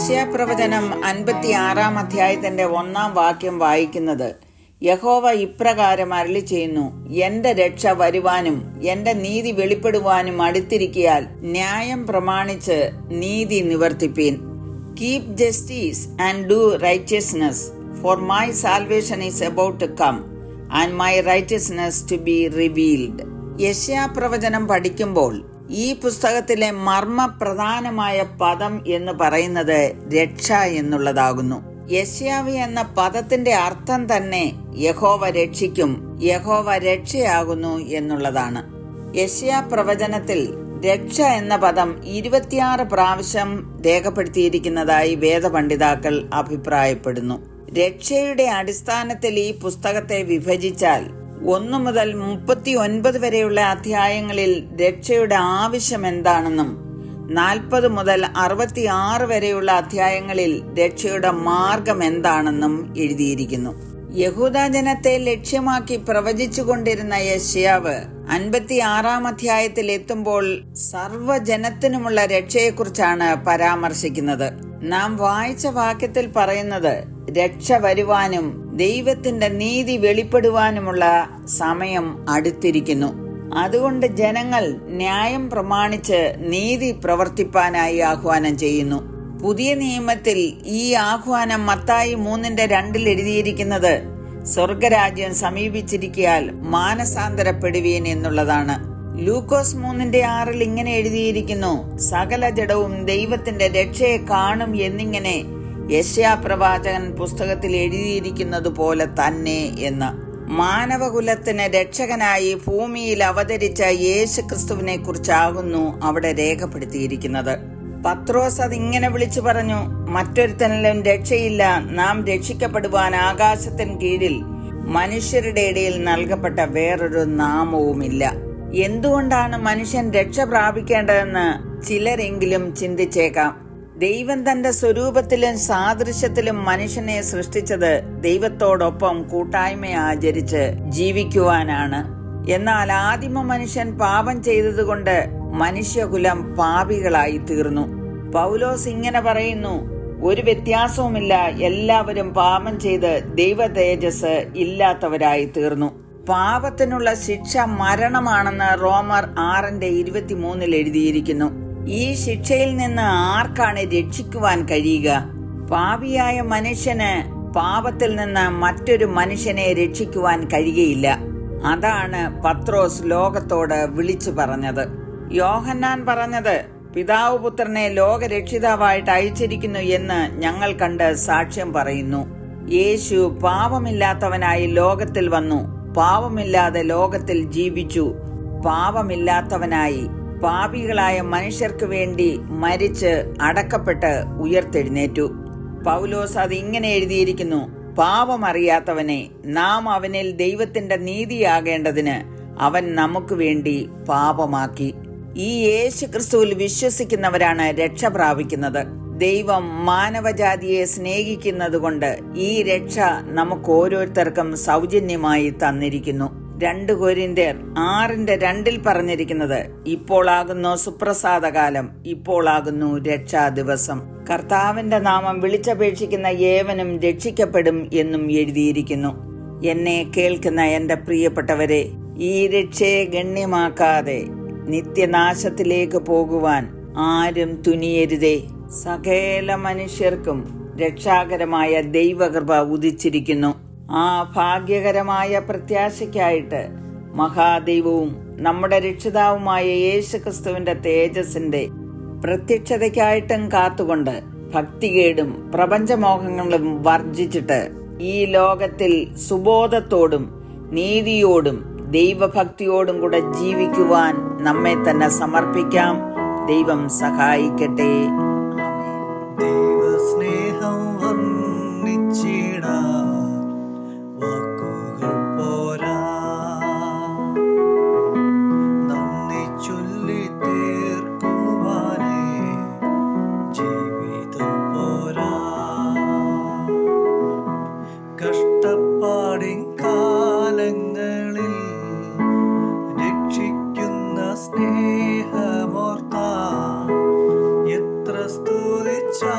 യശ്യാപ്രവചനം അൻപത്തി ആറാം അധ്യായത്തിന്റെ ഒന്നാം വാക്യം വായിക്കുന്നത് യഹോവ ഇപ്രകാരം അരളി ചെയ്യുന്നു എന്റെ രക്ഷ വരുവാനും എന്റെ നീതി വെളിപ്പെടുവാനും അടുത്തിരിക്കിയാൽ ന്യായം പ്രമാണിച്ച് നീതി നിവർത്തിപ്പീൻ. Keep justice and do righteousness for my salvation is about to come and my righteousness to be revealed യശ്യാപ്രവചനം പഠിക്കുമ്പോൾ ഈ പുസ്തകത്തിലെ മർമ്മ പ്രധാനമായ പദം എന്ന് പറയുന്നത് രക്ഷ എന്നുള്ളതാകുന്നു. യശ്യാവി എന്ന പദത്തിന്റെ അർത്ഥം തന്നെ യഹോവ രക്ഷിക്കും യഹോവ രക്ഷയാകുന്നു എന്നുള്ളതാണ്. യശ്യാ പ്രവചനത്തിൽ രക്ഷ എന്ന പദം ഇരുപത്തിയാറ് പ്രാവശ്യം രേഖപ്പെടുത്തിയിരിക്കുന്നതായി വേദപണ്ഡിതാക്കൾ അഭിപ്രായപ്പെടുന്നു. രക്ഷയുടെ അടിസ്ഥാനത്തിൽ ഈ പുസ്തകത്തെ വിഭജിച്ചാൽ ഒന്നു മുതൽ മുപ്പത്തി ഒൻപത് വരെയുള്ള അധ്യായങ്ങളിൽ രക്ഷയുടെ ആവശ്യം എന്താണെന്നും നാൽപ്പത് മുതൽ അറുപത്തി ആറ് വരെയുള്ള അധ്യായങ്ങളിൽ രക്ഷയുടെ മാർഗം എന്താണെന്നും എഴുതിയിരിക്കുന്നു. യഹൂദ ജനത്തെ ലക്ഷ്യമാക്കി പ്രവചിച്ചുകൊണ്ടിരുന്ന അൻപത്തി ആറാം അധ്യായത്തിൽ എത്തുമ്പോൾ സർവജനത്തിനുമുള്ള രക്ഷയെക്കുറിച്ചാണ് പരാമർശിക്കുന്നത്. നാം വായിച്ച വാക്യത്തിൽ പറയുന്നത് രക്ഷ വരുവാനും ദൈവത്തിന്റെ നീതി വെളിപ്പെടുവാനുമുള്ള സമയം അടുത്തിരിക്കുന്നു. അതുകൊണ്ട് ജനങ്ങൾ ന്യായം പ്രമാണിച്ച് നീതി പ്രവർത്തിപ്പാനായി ആഹ്വാനം ചെയ്യുന്നു. പുതിയ നിയമത്തിൽ ഈ ആഹ്വാനം മത്തായി മൂന്നിന്റെ രണ്ടിൽ എഴുതിയിരിക്കുന്നത് സ്വർഗരാജ്യം സമീപിച്ചിരിക്കയാൽ മാനസാന്തരപ്പെടുവീൻ എന്നുള്ളതാണ്. ലൂക്കോസ് മൂന്നിന്റെ ആറിൽ ഇങ്ങനെ എഴുതിയിരിക്കുന്നു സകല ജഡവും ദൈവത്തിന്റെ രക്ഷയെ കാണും എന്നിങ്ങനെ യശ്യാപ്രവാചകൻ പുസ്തകത്തിൽ എഴുതിയിരിക്കുന്നത് പോലെ തന്നെ എന്ന്. മാനവകുലത്തിന് രക്ഷകനായി ഭൂമിയിൽ അവതരിച്ച യേശു ക്രിസ്തുവിനെ കുറിച്ചാകുന്നു അവിടെ രേഖപ്പെടുത്തിയിരിക്കുന്നത്. പത്രോസ് അതിങ്ങനെ വിളിച്ചു പറഞ്ഞു മറ്റൊരുത്തനിലും രക്ഷയില്ല. നാം രക്ഷിക്കപ്പെടുവാൻ ആകാശത്തിന് കീഴിൽ മനുഷ്യരുടെ ഇടയിൽ നൽകപ്പെട്ട വേറൊരു നാമവുമില്ല. എന്തുകൊണ്ടാണ് മനുഷ്യൻ രക്ഷ പ്രാപിക്കേണ്ടതെന്ന് ചിലരെങ്കിലും ചിന്തിച്ചേക്കാം. ദൈവം തന്റെ സ്വരൂപത്തിലും സാദൃശ്യത്തിലും മനുഷ്യനെ സൃഷ്ടിച്ചത് ദൈവത്തോടൊപ്പം കൂട്ടായ്മ ആചരിച്ച് ജീവിക്കുവാനാണ്. എന്നാൽ ആദിമ മനുഷ്യൻ പാപം ചെയ്തതുകൊണ്ട് മനുഷ്യകുലം പാപികളായി തീർന്നു. പൗലോസ് ഇങ്ങനെ പറയുന്നു ഒരു വ്യത്യാസവുമില്ല എല്ലാവരും പാപം ചെയ്ത് ദൈവ തേജസ് ഇല്ലാത്തവരായി തീർന്നു. പാപത്തിനുള്ള ശിക്ഷ മരണമാണെന്ന് റോമർ ആറിന്റെ ഇരുപത്തിമൂന്നിൽ എഴുതിയിരിക്കുന്നു. ഈ ശിക്ഷയിൽ നിന്ന് ആർക്കാണ് രക്ഷിക്കുവാൻ കഴിയുക? പാപിയായ മനുഷ്യന് പാപത്തിൽ നിന്ന് മറ്റൊരു മനുഷ്യനെ രക്ഷിക്കുവാൻ കഴിയുകയില്ല. അതാണ് പത്രോസ് ലോകത്തോട് വിളിച്ചു പറഞ്ഞത്. യോഹന്നാൻ പറഞ്ഞത് പിതാവ് പുത്രനെ ലോകരക്ഷിതാവായിട്ട് അയച്ചിരിക്കുന്നു എന്ന് ഞങ്ങൾ കണ്ട് സാക്ഷ്യം പറയുന്നു. യേശു പാപമില്ലാത്തവനായി ലോകത്തിൽ വന്നു. പാപമില്ലാതെ ലോകത്തിൽ ജീവിച്ചു. പാപമില്ലാത്തവനായി പാപികളായ മനുഷ്യർക്ക് വേണ്ടി മരിച്ച് അടക്കപ്പെട്ട് ഉയർത്തെഴുന്നേറ്റു. പൗലോസ് അത് ഇങ്ങനെ എഴുതിയിരിക്കുന്നു പാപമറിയാത്തവനെ നാം അവനിൽ ദൈവത്തിന്റെ നീതിയാകേണ്ടതിന് അവൻ നമുക്ക് വേണ്ടി പാപമാക്കി. ഈ യേശു ക്രിസ്തുവിൽ വിശ്വസിക്കുന്നവരാണ് രക്ഷ പ്രാപിക്കുന്നത്. ദൈവം മാനവജാതിയെ സ്നേഹിക്കുന്നതുകൊണ്ട് ഈ രക്ഷ നമുക്ക് ഓരോരുത്തർക്കും സൗജന്യമായി തന്നിരിക്കുന്നു. രണ്ട് കൊരിന്തേർ ആറിന്റെ രണ്ടിൽ പറഞ്ഞിരിക്കുന്നത് ഇപ്പോളാകുന്നു സുപ്രസാദകാലം ഇപ്പോളാകുന്നു രക്ഷാ ദിവസം കർത്താവിന്റെ നാമം വിളിച്ചപേക്ഷിക്കുന്ന ഏവനും രക്ഷിക്കപ്പെടും എന്നും എഴുതിയിരിക്കുന്നു. എന്നെ കേൾക്കുന്ന എന്റെ പ്രിയപ്പെട്ടവരെ ഈ രക്ഷയെ ഗണ്യമാക്കാതെ നിത്യനാശത്തിലേക്ക് പോകുവാൻ ആരും തുനിയരുതേ. സകല മനുഷ്യർക്കും രക്ഷാകരമായ ദൈവകൃപ ഉദിച്ചിരിക്കുന്നു. ആ ഭാഗ്യകരമായ പ്രത്യാശയ്ക്കായിട്ട് മഹാദൈവവും നമ്മുടെ രക്ഷിതാവുമായ യേശു ക്രിസ്തുവിന്റെ തേജസിന്റെ പ്രത്യക്ഷതയ്ക്കായിട്ടും കാത്തുകൊണ്ട് ഭക്തികേടും പ്രപഞ്ചമോഹങ്ങളും വർജിച്ചിട്ട് ഈ ലോകത്തിൽ സുബോധത്തോടും നീതിയോടും ദൈവഭക്തിയോടും കൂടെ ജീവിക്കുവാൻ നമ്മെ തന്നെ സമർപ്പിക്കാം. ദൈവം സഹായിക്കട്ടെ. കഷ്ടപ്പാടിൻ കാലങ്ങളിൽ രക്ഷിക്കുന്ന സ്നേഹമോർത്ത എത്ര സ്തുതി ശാ